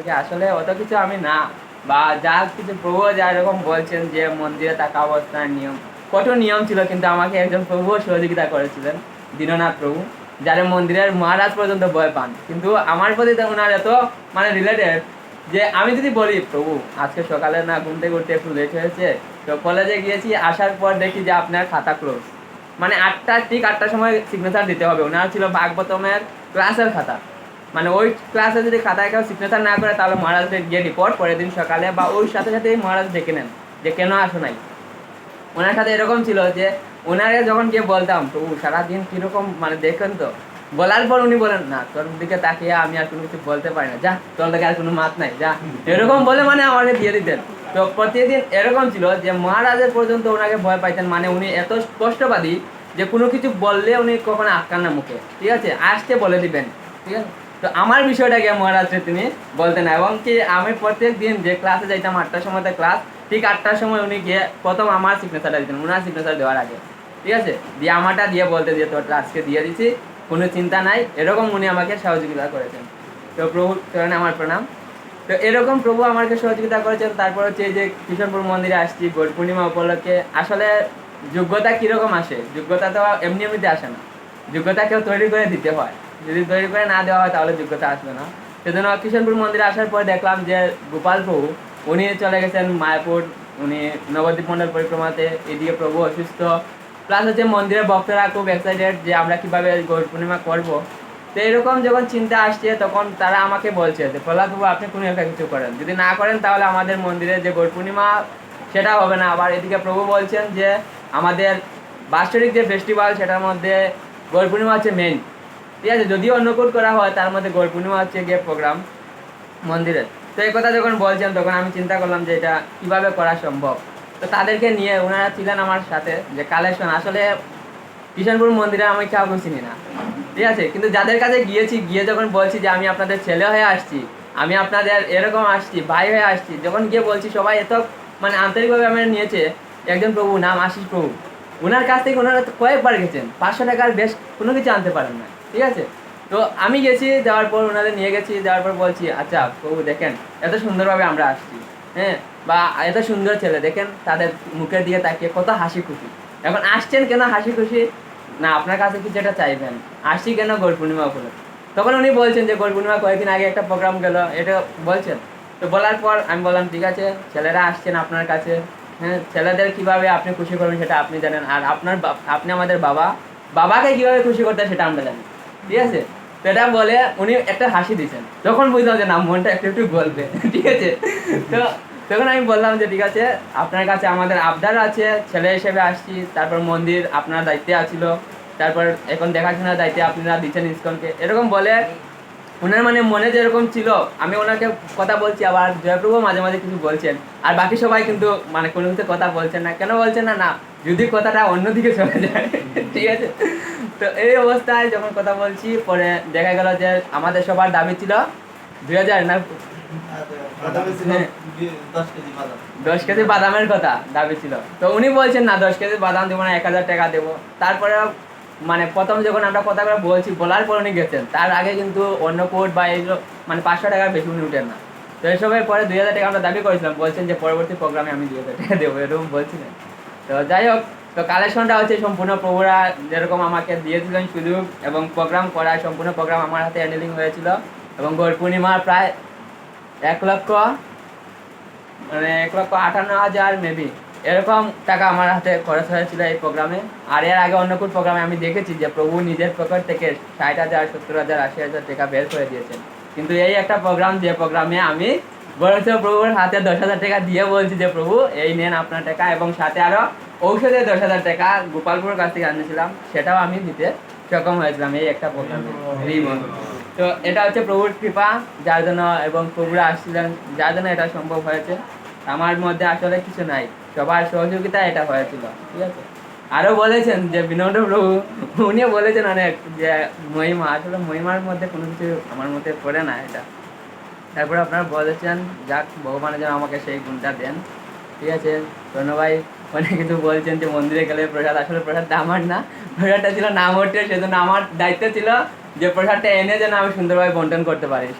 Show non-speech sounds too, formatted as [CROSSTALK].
সম্পর্কে আসলে অত কিছু আমি না। বা যা কিছু প্রভু যা এরকম বলছেন যে মন্দিরে থাকা অবস্থার নিয়ম কঠোর নিয়ম ছিল, কিন্তু আমাকে একজন প্রভুও সহযোগিতা করেছিলেন, দীননাথ প্রভু, যারা মন্দিরের মহারাজ পর্যন্ত ভয় পান। কিন্তু আমার প্রতি ওনার এত মানে রিলেটেড যে আমি যদি বলি, প্রভু, আজকে সকালে না ঘুম থেকে উঠতে একটু লেট হয়েছে, তো কলেজে গিয়েছি, আসার পর দেখি যে আপনার খাতা ক্লোজ মানে আটটা ঠিক আটটার সময় সিগনেচার দিতে হবে। ওনার ছিল ভাগবতমের ক্লাসের খাতা। মানে ওই ক্লাসে যদি খাতায় কেউ সিগনেচার না করে, তাহলে মহারাজদের গিয়ে রিপোর্ট পরের দিন সকালে বা ওই সাথে সাথে মহারাজ ডেকে নেন, যে কেন আসো নাই। ওনার সাথে এরকম ছিল যে, ওনারে যখন গিয়ে বলতাম, প্রভু, সারাদিন কীরকম মানে দেখেন তো। বলার পর উনি বলেন, না, তোর দিকে তাকিয়ে আমি আর কোনো কিছু বলতে পারি না। যা, তোর দিকে আর কোনো মাত নাই, যা। এরকম বলে মানে আমাকে দিয়ে দিতেন। তো প্রতিদিন এরকম ছিল যে, মহারাজের পর্যন্ত ওনাকে ভয় পাইতেন মানে উনি এত স্পষ্টবাদী যে, কোনো কিছু বললে উনি কখনো আটকান না মুখে। ঠিক আছে? আসতে বলে দিবেন। ঠিক আছে? তো আমার বিষয়টাকে মহারাজকে তিনি বলতেন এবং কি আমি প্রত্যেক দিন যে ক্লাসে যাইতাম, আটটার সময় ক্লাস ঠিক আটটার সময় উনি গিয়ে প্রথম আমার সিগনেচারটা দিতেন ওনার সিগনেচার দেওয়ার আগে। ঠিক আছে? দিয়ে আমারটা দিয়ে বলতে দিয়ে তোর আজকে দিয়ে দিছি, কোনো চিন্তা নাই, এরকম উনি আমাকে সহযোগিতা করেছেন। তো প্রভু, চরণে আমার প্রণাম। তো এরকম প্রভু আমাকে সহযোগিতা করেছেন, তারপর হচ্ছে যে কিশোরপুর মন্দিরে আসছি, গৌর পূর্ণিমা উপলক্ষে। আসলে যোগ্যতা কীরকম আসে? যোগ্যতা তো এমনি এমনিতে আসে না। যোগ্যতা কেউ তৈরি করে দিতে হয়। যদি তৈরি করে না দেওয়া হয় তাহলে যোগ্যতা আসবে না। সেজন্য কিশোরপুর মন্দিরে আসার পর দেখলাম যে গোপাল প্রভু, উনি চলে গেছেন মায়াপুর, উনি নবদ্বীপ মণ্ডল পরিক্রমাতে, এদিকে প্রভু অসুস্থ। প্লাস হচ্ছে মন্দিরের ভক্তরা খুব এক্সাইটেড যে আমরা কীভাবে গৌর পূর্ণিমা করব। তো এরকম যখন চিন্তা আসছে, তখন তারা আমাকে বলছে যে, প্রহ্লাদ বাবু, আপনি কোনো একটা কিছু করেন। যদি না করেন, তাহলে আমাদের মন্দিরে যে গৌর পূর্ণিমা, সেটা হবে না। আবার এদিকে প্রভু বলছেন যে, আমাদের বাৎসরিক যে ফেস্টিভ্যাল সেটার মধ্যে গৌর পূর্ণিমা হচ্ছে মেন ঠিক আছে, যদিও অন্নকূট করা হয়, তার মধ্যে গৌর পূর্ণিমা হচ্ছে গিয়ে প্রোগ্রাম মন্দিরের। তো এই কথা যখন বলছেন তখন আমি চিন্তা করলাম যে এটা কীভাবে করা সম্ভব? তো তাদেরকে নিয়ে ওনারা ছিলেন আমার সাথে, যে কালেকশন। আসলে কিষানপুর মন্দিরে আমি কাউকে চিনি না। ঠিক আছে, কিন্তু যাদের কাছে গিয়েছি, গিয়ে যখন বলছি যে আমি আপনাদের ছেলে হয়ে আসছি, আমি আপনাদের এরকম আসছি, ভাই হয়ে আসছি, যখন গিয়ে বলছি, সবাই এত মানে আন্তরিকভাবে আমার নিয়েছে, একজন প্রভু, নাম আশিস প্রভু। ওনার কাছ থেকে ওনারা কয়েকবার গেছেন, পাঁচশো টাকার বেশ কোনো কিছু আনতে পারেন না। ঠিক আছে? তো আমি গেছি, যাওয়ার পর ওনাদের নিয়ে গেছি, যাওয়ার পর বলছি আচ্ছা প্রভু দেখেন, এত সুন্দরভাবে আমরা আসছি হ্যাঁ? বা এত সুন্দর ছেলে, দেখেন, তাদের মুখের দিকে তাকিয়ে কত হাসি খুশি এখন আসছেন কেন হাসি খুশি না, আপনার কাছে কিছু একটা চাইবেন। আসছি কেন গৌর পূর্ণিমা উপলক্ষে? তখন উনি বলছেন যে, গৌর পূর্ণিমা কয়েকদিন আগে একটা প্রোগ্রাম গেল। এটা বলছেন। তো বলার পর আমি বললাম, ঠিক আছে, ছেলেরা আসছেন আপনার কাছে হ্যাঁ? ছেলেদের কীভাবে আপনি খুশি করবেন সেটা আপনি জানেন, আর আপনার আপনি আমাদের বাবা। বাবাকে কীভাবে খুশি করতে হয় সেটা আমরা জানি। ঠিক আছে? তো এটা বলে উনি একটা হাসি দিয়েছেন। তখন বুঝলাম যে না, মনটা একটু একটু গলবে, [LAUGHS] ঠিক আছে? তো তখন আমি বললাম যে, ঠিক আছে, আপনার কাছে আমাদের আবদার আছে, ছেলে হিসেবে আসছি, তারপর মন্দির আপনার দায়িত্বে আছিল, তারপর এখন দেখাশোনার দায়িত্বে আপনারা দিচ্ছেন ইস্কনকে। এরকম বলে ওনার মানে মনে যেরকম ছিল, আমি ওনাকে কথা বলছি, আবার জয়প্রভু মাঝে মাঝে কিছু বলছেন, আর বাকি সবাই কিন্তু মানে কোনো কিছু কথা বলছেন না। কেন বলছেন না? না, যদি কথাটা অন্যদিকে চলে যায়, [LAUGHS] ঠিক আছে? তো এই অবস্থায় যখন কথা বলছি, পরে দেখা গেল যে আমাদের সবার দাবি ছিল দুই হাজার, না? হ্যাঁ। দশ কেজি বাদামের কথা দাবি ছিল। তো উনি বলছেন, না, দশ কেজি বাদাম দেবো না, এক হাজার টাকা দেবো। তারপরে মানে প্রথম যখন আমরা কথা করে বলছি, বলার পর উনি গেছেন। তার আগে কিন্তু অন্য কোর্ট বা এইগুলো মানে পাঁচশো টাকার বেশি উনি উঠেন না। তো এসবের পরে দুই হাজার টাকা আমরা দাবি করেছিলাম। বলছেন যে, পরবর্তী প্রোগ্রামে আমি দুই হাজার টাকা দেবো, এরকম বলছিলেন। তো যাই হোক তো কালেকশনটা হচ্ছে সম্পূর্ণ প্রভুরা যেরকম আমাকে দিয়েছিলেন সুযোগ এবং প্রোগ্রাম করা, সম্পূর্ণ প্রোগ্রাম আমার হাতে হ্যান্ডেলিং হয়েছিল। এবং গৌর পূর্ণিমার প্রায় এক লক্ষ মানে এক লক্ষ আটান্ন হাজার মেবি এরকম টাকা আমার হাতে খরচ হয়েছিল এই প্রোগ্রামে আর এর আগে অন্য কোন প্রোগ্রামে আমি দেখেছি যে প্রভু নিজের পকেট থেকে ষাট হাজার, সত্তর হাজার, আশি হাজার টাকা বের করে দিয়েছেন। কিন্তু এই একটা প্রোগ্রাম যে প্রোগ্রামে আমি বরঞ্চ প্রভুর হাতে দশ হাজার টাকা দিয়ে বলছি যে, প্রভু, এই নেন আপনার টাকা এবং সাথে আরও ঔষধে দশ হাজার টাকা গোপালপুরের কাছ থেকে আনিয়েছিলাম সেটাও আমি দিতে সক্ষম হয়েছিলাম এই একটা প্রোগ্রামে। তো এটা হচ্ছে প্রভুর কৃপা যার জন্য এবং প্রভুরা আসছিলেন যার জন্য এটা সম্ভব হয়েছে। আমার মধ্যে আসলে কিছু নাই সবার সহযোগিতা এটা হয়েছিল ঠিক আছে? আরও বলেছেন যে বিনোদ প্রভু উনিও বলেছেন অনেক যে মহিমা আসলে মহিমার মধ্যে কোনো কিছু আমার মধ্যে পড়ে না এটা। তারপরে আপনারা বলেছেন যাক ভগবান যেন আমাকে সেই গুণটা দেন। ঠিক আছে? ধন্যবাদ অনেক কিছু বলছেন যে মন্দিরে গেলে প্রসাদ। আসলে প্রসাদটা আমার না। প্রসাদটা ছিল নাম ওঠে সেজন্য আমার দায়িত্ব ছিল যে প্রসাদটা এনে যেন আমি সুন্দরভাবে বন্টন করতে পারি।